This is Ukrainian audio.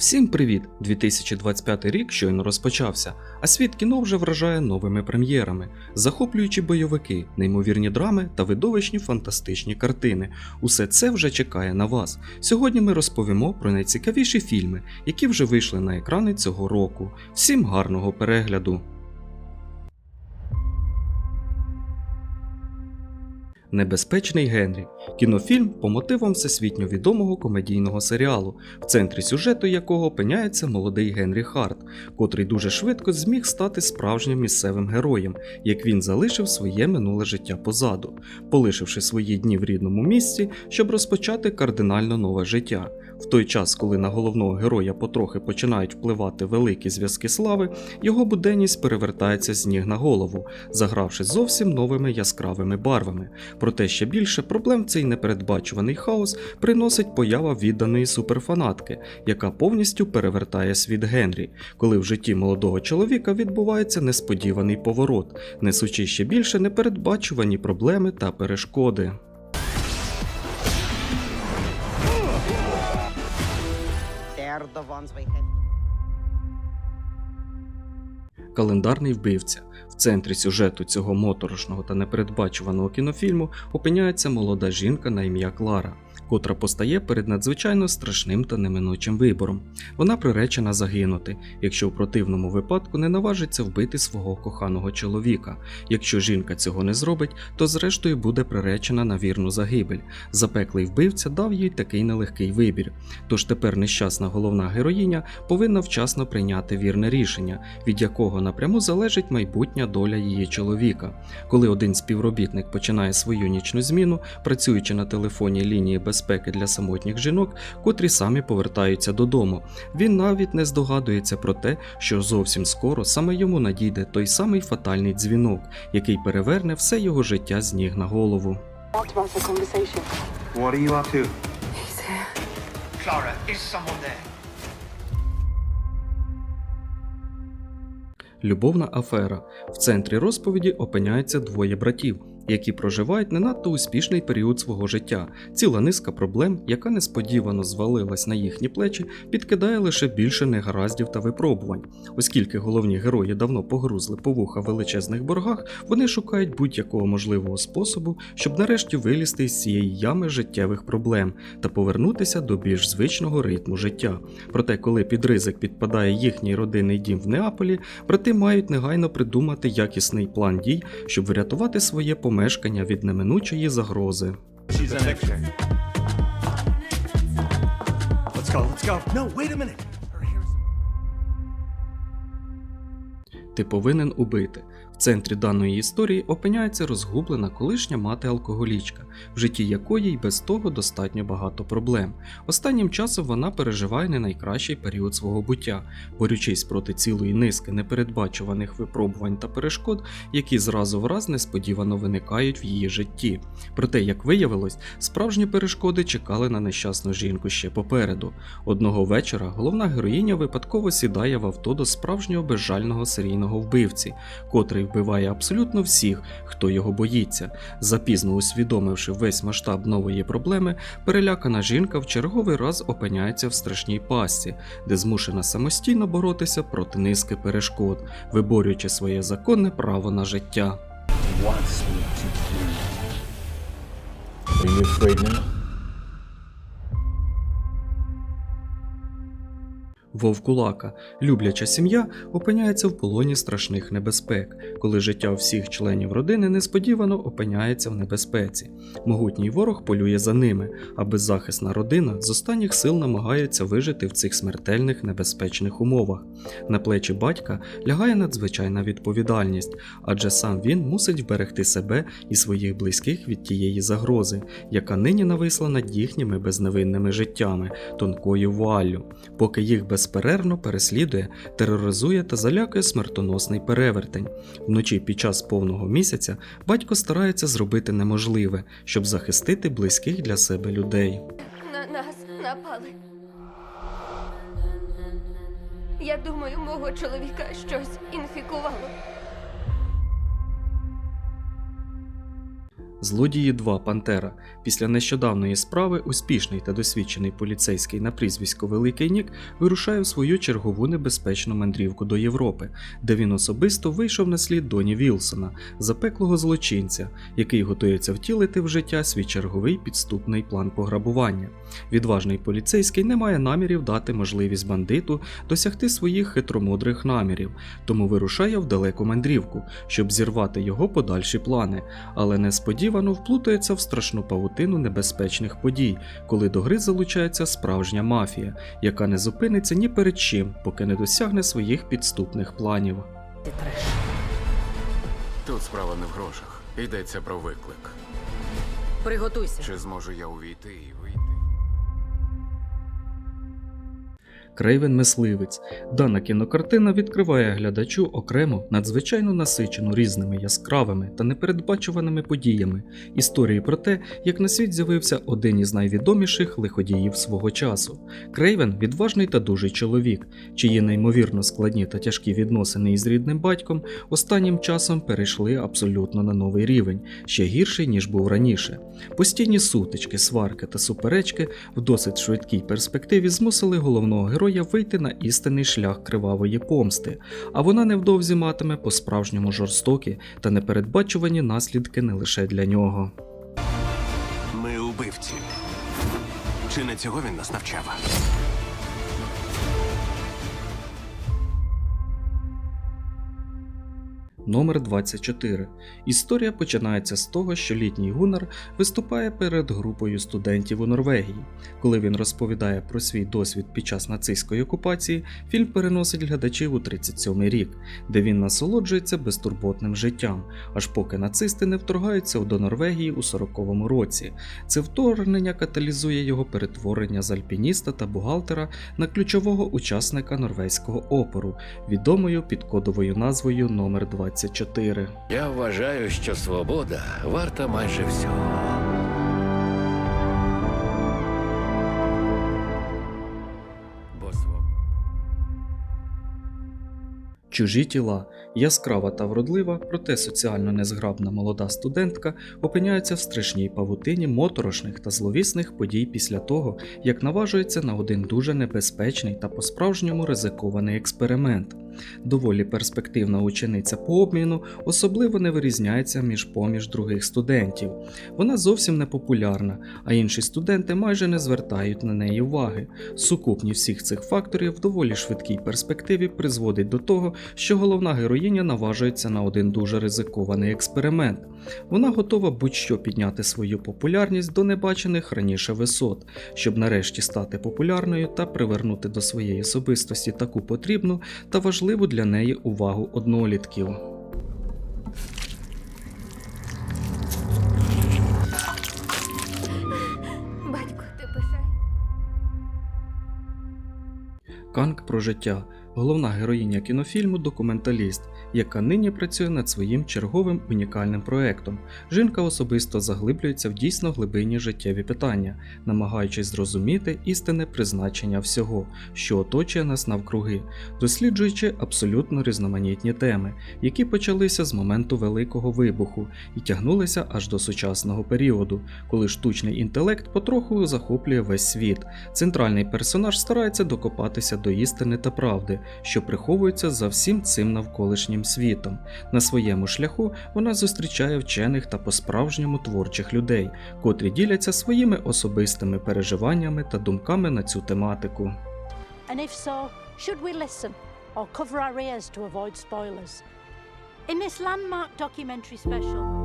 Всім привіт! 2025 рік щойно розпочався, а світ кіно вже вражає новими прем'єрами, захоплюючі бойовики, неймовірні драми та видовищні фантастичні картини. Усе це вже чекає на вас. Сьогодні ми розповімо про найцікавіші фільми, які вже вийшли на екрани цього року. Всім гарного перегляду! Небезпечний Генрі кінофільм по мотивам всесвітньо відомого комедійного серіалу, в центрі сюжету якого опиняється молодий Генрі Харт, котрий дуже швидко зміг стати справжнім місцевим героєм, як він залишив своє минуле життя позаду, полишивши свої дні в рідному місці, щоб розпочати кардинально нове життя. В той час, коли на головного героя потрохи починають впливати великі зв'язки слави, його буденність перевертається з ніг на голову, загравши зовсім новими яскравими барвами. Проте ще більше проблем цей непередбачуваний хаос приносить поява відданої суперфанатки, яка повністю перевертає світ Генрі, коли в житті молодого чоловіка відбувається несподіваний поворот, несучи ще більше непередбачувані проблеми та перешкоди. Календарний вбивця. В центрі сюжету цього моторошного та непередбачуваного кінофільму опиняється молода жінка на ім'я Клара, котра постає перед надзвичайно страшним та неминучим вибором. Вона приречена загинути, якщо в противному випадку не наважиться вбити свого коханого чоловіка. Якщо жінка цього не зробить, то зрештою буде приречена на вірну загибель. Запеклий вбивця дав їй такий нелегкий вибір. Тож тепер нещасна головна героїня повинна вчасно прийняти вірне рішення, від якого напряму залежить майбутня доля її чоловіка. Коли один співробітник починає свою нічну зміну, працюючи на телефонній лінії безпеки для самотніх жінок, котрі самі повертаються додому, він навіть не здогадується про те, що зовсім скоро саме йому надійде той самий фатальний дзвінок, який переверне все його життя з ніг на голову. talked about the conversation. What are you up to? He's here. Clara, is someone there? Любовна афера. В центрі розповіді опиняються двоє братів, які проживають не надто успішний період свого життя. Ціла низка проблем, яка несподівано звалилась на їхні плечі, підкидає лише більше негараздів та випробувань. Оскільки головні герої давно погрузли по вуха в величезних боргах, вони шукають будь-якого можливого способу, щоб нарешті вилізти з цієї ями життєвих проблем та повернутися до більш звичного ритму життя. Проте, коли під ризик підпадає їхній родинний дім в Неаполі, брати мають негайно придумати якісний план дій, щоб врятувати своє помешкання від неминучої загрози. Ти повинен убити. Центрі даної історії опиняється розгублена колишня мати алкоголічка, в житті якої й без того достатньо багато проблем. Останнім часом вона переживає не найкращий період свого буття, борючись проти цілої низки непередбачуваних випробувань та перешкод, які зразу в раз несподівано виникають в її житті. Проте, як виявилось, справжні перешкоди чекали на нещасну жінку ще попереду. Одного вечора головна героїня випадково сідає в авто до справжнього безжального серійного вбивці, котрий вбиває абсолютно всіх, хто його боїться. Запізно усвідомивши весь масштаб нової проблеми, перелякана жінка в черговий раз опиняється в страшній пастці, де змушена самостійно боротися проти низки перешкод, виборюючи своє законне право на життя. Are you afraid now? Вовкулака, любляча сім'я, опиняється в полоні страшних небезпек, коли життя всіх членів родини несподівано опиняється в небезпеці. Могутній ворог полює за ними, а беззахисна родина з останніх сил намагається вижити в цих смертельних небезпечних умовах. На плечі батька лягає надзвичайна відповідальність, адже сам він мусить вберегти себе і своїх близьких від тієї загрози, яка нині нависла над їхніми безневинними життями, тонкою вуаллю, поки їх безперервно переслідує, тероризує та залякує смертоносний перевертень. Вночі під час повного місяця батько старається зробити неможливе, щоб захистити близьких для себе людей. На нас напали. Я думаю, мого чоловіка щось інфікувало. Злодії 2 Пантера. Після нещодавної справи успішний та досвідчений поліцейський на прізвисько Великий Нік вирушає в свою чергову небезпечну мандрівку до Європи, де він особисто вийшов на слід Доні Вілсона, запеклого злочинця, який готується втілити в життя свій черговий підступний план пограбування. Відважний поліцейський не має намірів дати можливість бандиту досягти своїх хитромудрих намірів, тому вирушає в далеку мандрівку, щоб зірвати його подальші плани, але несподівано вплутається в страшну павутину небезпечних подій, коли до гри залучається справжня мафія, яка не зупиниться ні перед чим, поки не досягне своїх підступних планів. Тут справа не в грошах. Йдеться про виклик. Приготуйся. Чи зможу я увійти і вийти? Крейвен Мисливець. Дана кінокартина відкриває глядачу окремо надзвичайно насичену різними яскравими та непередбачуваними подіями історії про те, як на світ з'явився один із найвідоміших лиходіїв свого часу. Крейвен відважний та дужий чоловік, чиї неймовірно складні та тяжкі відносини із рідним батьком останнім часом перейшли абсолютно на новий рівень, ще гірший ніж був раніше. Постійні сутички, сварки та суперечки в досить швидкій перспективі змусили головного героя вийти на істинний шлях кривавої помсти, а вона невдовзі матиме по-справжньому жорстокі та непередбачувані наслідки не лише для нього. Ми убивці. Чи не цього він нас навчав? Номер 24. Історія починається з того, що літній Гунар виступає перед групою студентів у Норвегії. Коли він розповідає про свій досвід під час нацистської окупації, фільм переносить глядачів у 37-й рік, де він насолоджується безтурботним життям, аж поки нацисти не вторгаються до Норвегії у 40-му році. Це вторгнення каталізує його перетворення з альпініста та бухгалтера на ключового учасника норвезького опору, відомою під кодовою назвою номер 24. Я вважаю, що свобода варта майже всього. Чужі тіла, яскрава та вродлива, проте соціально незграбна молода студентка опиняється в страшній павутині моторошних та зловісних подій після того, як наважується на один дуже небезпечний та по-справжньому ризикований експеримент. Доволі перспективна учениця по обміну особливо не вирізняється між поміж других студентів. Вона зовсім не популярна, а інші студенти майже не звертають на неї уваги. Сукупність всіх цих факторів в доволі швидкій перспективі призводить до того, що головна героїня наважується на один дуже ризикований експеримент. Вона готова будь-що підняти свою популярність до небачених раніше висот, щоб нарешті стати популярною та привернути до своєї особистості таку потрібну та важливу для неї увагу однолітків. Батько, ти пишай. Канк про життя. Головна героїня кінофільму документаліст, яка нині працює над своїм черговим унікальним проектом. Жінка особисто заглиблюється в дійсно глибинні життєві питання, намагаючись зрозуміти істинне призначення всього, що оточує нас навкруги, досліджуючи абсолютно різноманітні теми, які почалися з моменту Великого вибуху і тягнулися аж до сучасного періоду, коли штучний інтелект потроху захоплює весь світ. Центральний персонаж старається докопатися до істини та правди, що приховуються за всім цим навколишнім світом. На своєму шляху вона зустрічає вчених та по-справжньому творчих людей, котрі діляться своїми особистими переживаннями та думками на цю тематику. And if so, should we listen or cover our ears to avoid spoilers? In this landmark documentary special,